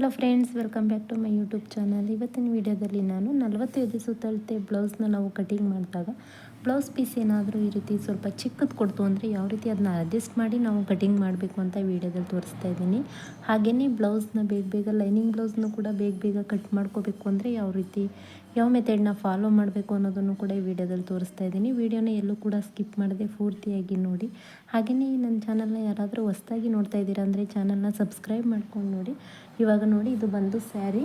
Hello friends welcome back to my YouTube channel ಇವತ್ತಿನ ವಿಡಿಯೋದಲ್ಲಿ ನಾನು ನಲವತ್ತೈದು ಸುತ್ತಳತೆ ಬ್ಲೌಸ್ನ ನಾವು ಕಟಿಂಗ್ ಮಾಡಿದಾಗ ಬ್ಲೌಸ್ ಪೀಸ್ ಏನಾದರೂ ಈ ರೀತಿ ಸ್ವಲ್ಪ ಚಿಕ್ಕದು ಕೊಡ್ತು ಅಂದರೆ ಯಾವ ರೀತಿ ಅದನ್ನ ಅಡ್ಜಸ್ಟ್ ಮಾಡಿ ನಾವು ಕಟಿಂಗ್ ಮಾಡಬೇಕು ಅಂತ ವೀಡಿಯೋದಲ್ಲಿ ತೋರಿಸ್ತಾ ಇದ್ದೀನಿ. ಹಾಗೆಯೇ ಬ್ಲೌಸ್ನ ಬೇಗ ಬೇಗ ಲೈನಿಂಗ್ ಬ್ಲೌಸ್ನು ಕೂಡ ಬೇಗ ಬೇಗ ಕಟ್ ಮಾಡ್ಕೋಬೇಕು ಅಂದರೆ ಯಾವ ರೀತಿ ಯಾವ ಮೆಥಡ್ನ ಫಾಲೋ ಮಾಡಬೇಕು ಅನ್ನೋದನ್ನು ಕೂಡ ಈ ವಿಡಿಯೋದಲ್ಲಿ ತೋರಿಸ್ತಾ ಇದ್ದೀನಿ. ವಿಡಿಯೋನ ಎಲ್ಲೂ ಕೂಡ ಸ್ಕಿಪ್ ಮಾಡದೆ ಪೂರ್ತಿಯಾಗಿ ನೋಡಿ. ಹಾಗೆಯೇ ನನ್ನ ಚಾನಲ್ನ ಯಾರಾದರೂ ಹೊಸ್ದಾಗಿ ನೋಡ್ತಾ ಇದ್ದೀರಾ ಅಂದರೆ ಚಾನಲ್ನ ಸಬ್ಸ್ಕ್ರೈಬ್ ಮಾಡ್ಕೊಂಡು ನೋಡಿ. ಇವಾಗ ನೋಡಿ ಇದು ಬಂದು ಸ್ಯಾರಿ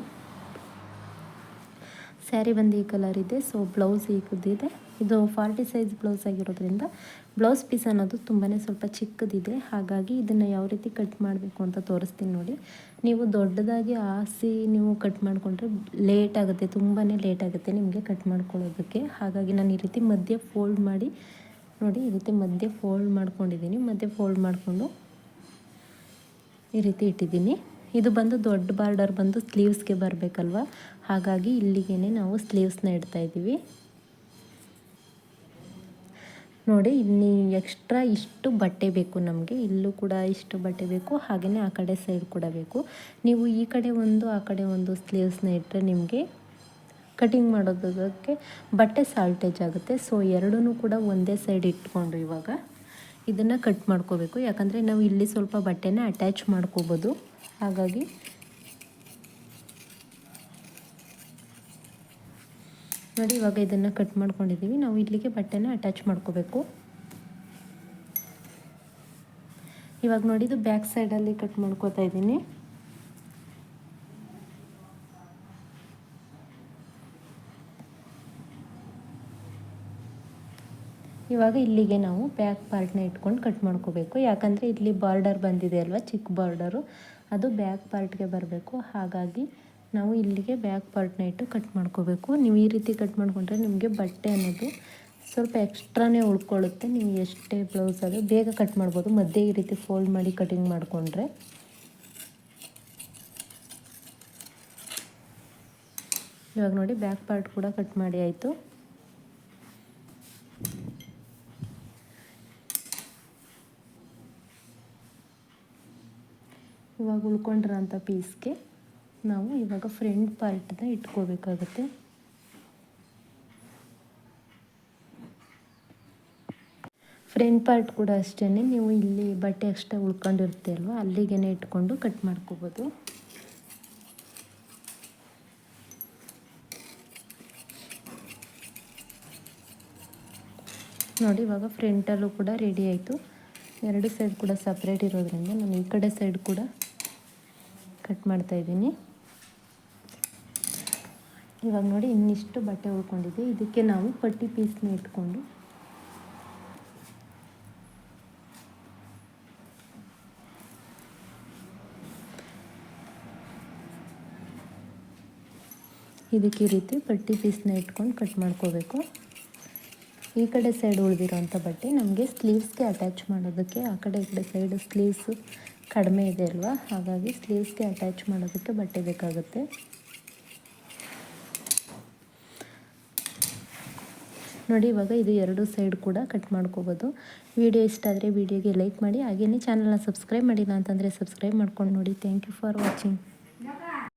ಸ್ಯಾರಿ ಬಂದು ಈ ಕಲರ್ ಇದೆ. ಸೊ ಬ್ಲೌಸ್ ಈಗದಿದೆ ಇದು. ಫಾರ್ಟಿ ಸೈಜ್ ಬ್ಲೌಸ್ ಆಗಿರೋದ್ರಿಂದ ಬ್ಲೌಸ್ ಪೀಸ್ ಅನ್ನೋದು ತುಂಬಾ ಸ್ವಲ್ಪ ಚಿಕ್ಕದಿದೆ. ಹಾಗಾಗಿ ಇದನ್ನು ಯಾವ ರೀತಿ ಕಟ್ ಮಾಡಬೇಕು ಅಂತ ತೋರಿಸ್ತೀನಿ ನೋಡಿ. ನೀವು ದೊಡ್ಡದಾಗಿ ಆಸಿ ನೀವು ಕಟ್ ಮಾಡಿಕೊಂಡ್ರೆ ಲೇಟ್ ಆಗುತ್ತೆ ತುಂಬಾ ಲೇಟ್ ಆಗುತ್ತೆ ನಿಮಗೆ ಕಟ್ ಮಾಡ್ಕೊಳ್ಳೋದಕ್ಕೆ. ಹಾಗಾಗಿ ನಾನು ಈ ರೀತಿ ಮಧ್ಯೆ ಫೋಲ್ಡ್ ಮಾಡಿ, ನೋಡಿ ಈ ರೀತಿ ಮಧ್ಯೆ ಫೋಲ್ಡ್ ಮಾಡ್ಕೊಂಡಿದ್ದೀನಿ. ಮಧ್ಯೆ ಫೋಲ್ಡ್ ಮಾಡಿಕೊಂಡು ಈ ರೀತಿ ಇಟ್ಟಿದ್ದೀನಿ. ಇದು ಬಂದು ದೊಡ್ಡ ಬಾರ್ಡರ್ ಬಂದು ಸ್ಲೀವ್ಸ್ಗೆ ಬರಬೇಕಲ್ವ? ಹಾಗಾಗಿ ಇಲ್ಲಿಗೆ ನಾವು ಸ್ಲೀವ್ಸ್ನ ಇಡ್ತಾ ಇದ್ದೀವಿ. ನೋಡಿ ಇಲ್ಲಿ ಎಕ್ಸ್ಟ್ರಾ ಇಷ್ಟು ಬಟ್ಟೆ ಬೇಕು ನಮಗೆ. ಇಲ್ಲೂ ಕೂಡ ಇಷ್ಟು ಬಟ್ಟೆ ಬೇಕು. ಹಾಗೆಯೇ ಆ ಕಡೆ ಸೈಡ್ ಕೂಡ ಬೇಕು. ನೀವು ಈ ಕಡೆ ಒಂದು, ಆ ಕಡೆ ಒಂದು ಸ್ಲೀವ್ಸ್ನ ಇಟ್ಟರೆ ನಿಮಗೆ ಕಟಿಂಗ್ ಮಾಡೋದಕ್ಕೆ ಬಟ್ಟೆ ಸಾಲ್ಟೇಜ್ ಆಗುತ್ತೆ. ಸೊ ಎರಡೂ ಕೂಡ ಒಂದೇ ಸೈಡ್ ಇಟ್ಕೊಂಡು ಇವಾಗ ಇದನ್ನು ಕಟ್ ಮಾಡ್ಕೋಬೇಕು. ಯಾಕಂದರೆ ನಾವು ಇಲ್ಲಿ ಸ್ವಲ್ಪ ಬಟ್ಟೆನ ಅಟ್ಯಾಚ್ ಮಾಡ್ಕೋಬೋದು. ಹಾಗಾಗಿ ನೋಡಿ, ಇವಾಗ ಇದನ್ನು ಕಟ್ ಮಾಡ್ಕೊಂಡಿದ್ದೀವಿ ನಾವು ಇಲ್ಲಿಗೆ ಬಟ್ಟೆನ ಅಟ್ಯಾಚ್ ಮಾಡ್ಕೋಬೇಕು. ಇವಾಗ ಇದು ಬ್ಯಾಕ್ ಸೈಡಲ್ಲಿ ಕಟ್ ಮಾಡ್ಕೋತಾ ಇದ್ದೀನಿ. ಇವಾಗ ಇಲ್ಲಿಗೆ ನಾವು ಬ್ಯಾಕ್ ಪಾರ್ಟ್ನ ಇಟ್ಕೊಂಡು ಕಟ್ ಮಾಡ್ಕೋಬೇಕು. ಯಾಕಂದರೆ, ಇಲ್ಲಿ ಬಾರ್ಡರ್ ಬಂದಿದೆ ಅಲ್ವಾ? ಚಿಕ್ಕ ಬಾರ್ಡರು ಅದು ಬ್ಯಾಕ್ ಪಾರ್ಟ್ಗೆ ಬರಬೇಕು. ಹಾಗಾಗಿ ನಾವು ಇಲ್ಲಿಗೆ ಬ್ಯಾಕ್ ಪಾರ್ಟ್ನ ಇಟ್ಟು ಕಟ್ ಮಾಡ್ಕೋಬೇಕು. ನೀವು ಈ ರೀತಿ ಕಟ್ ಮಾಡಿಕೊಂಡ್ರೆ ನಿಮಗೆ ಬಟ್ಟೆ ಅನ್ನೋದು ಸ್ವಲ್ಪ ಎಕ್ಸ್ಟ್ರಾನೇ ಉಳ್ಕೊಳ್ಳುತ್ತೆ. ನೀವು ಎಷ್ಟೇ ಬ್ಲೌಸ್ ಅದು ಬೇಗ ಕಟ್ ಮಾಡ್ಬೋದು. ಮಧ್ಯೆ ಈ ರೀತಿ ಫೋಲ್ಡ್ ಮಾಡಿ ಕಟಿಂಗ್ ಮಾಡಿಕೊಂಡ್ರೆ. ಇವಾಗ ನೋಡಿ ಬ್ಯಾಕ್ ಪಾರ್ಟ್ ಕೂಡ ಕಟ್ ಮಾಡಿ ಆಯಿತು. ಇವಾಗ ಉಳ್ಕೊಂಡಿರೋಂಥ ಪೀಸ್ಗೆ ನಾವು ಇವಾಗ ಫ್ರಂಟ್ ಪಾರ್ಟ್ನ ಇಟ್ಕೋಬೇಕಾಗುತ್ತೆ. ಫ್ರಂಟ್ ಪಾರ್ಟ್ ಕೂಡ ಅಷ್ಟೇ ನೀವು ಇಲ್ಲಿ ಬಟ್ಟೆ ಅಷ್ಟೇ ಉಳ್ಕೊಂಡಿರುತ್ತೆ ಅಲ್ವಾ? ಅಲ್ಲಿಗೆ ಇಟ್ಕೊಂಡು ಕಟ್ ಮಾಡ್ಕೋಬೋದು. ನೋಡಿ, ಇವಾಗ ಫ್ರಂಟಲ್ಲೂ ಕೂಡ ರೆಡಿ ಆಯಿತು. ಎರಡು ಸೈಡ್ ಕೂಡ ಸಪ್ರೇಟ್ ಇರೋದ್ರಿಂದ ನಾನು ಈ ಕಡೆ ಸೈಡ್ ಕೂಡ ಕಟ್ ಮಾಡ್ತಾ ಇದ್ದೀನಿ. ಇವಾಗ ನೋಡಿ ಇನ್ನಿಷ್ಟು ಬಟ್ಟೆ ಉಳ್ಕೊಂಡಿದೆ. ಇದಕ್ಕೆ ನಾವು ಪಟ್ಟಿ ಪೀಸ್ನ ಇಟ್ಕೊಂಡು ಇದಕ್ಕೆ ಈ ರೀತಿ ಪಟ್ಟಿ ಪೀಸ್ನ ಇಟ್ಕೊಂಡು ಕಟ್ ಮಾಡ್ಕೋಬೇಕು. ಈ ಕಡೆ ಸೈಡ್ ಉಳಿದಿರೋಂಥ ಬಟ್ಟೆ ನಮಗೆ ಸ್ಲೀವ್ಸ್ಗೆ ಅಟ್ಯಾಚ್ ಮಾಡೋದಕ್ಕೆ ಆ ಕಡೆ ಈ ಕಡೆ ಸೈಡು ಸ್ಲೀವ್ಸು ಕಡಿಮೆ ಇದೆ ಅಲ್ವಾ? ಹಾಗಾಗಿ ಸ್ಲೀವ್ಸ್ಗೆ ಅಟ್ಯಾಚ್ ಮಾಡೋದಕ್ಕೆ ಬಟ್ಟೆ ಬೇಕಾಗುತ್ತೆ. ನೋಡಿ, ಇವಾಗ ಇದು ಎರಡು ಸೈಡ್ ಕೂಡ ಕಟ್ ಮಾಡ್ಕೋಬೋದು. ವಿಡಿಯೋ ಇಷ್ಟ ಆದರೆ ವಿಡಿಯೋಗೆ ಲೈಕ್ ಮಾಡಿ ಹಾಗೆಯೇ ಚಾನಲ್ನ ಸಬ್ಸ್ಕ್ರೈಬ್ ಮಾಡಿಲ್ಲ ಅಂತಂದರೆ ಸಬ್ಸ್ಕ್ರೈಬ್ ಮಾಡ್ಕೊಂಡು ನೋಡಿ. Thank you for watching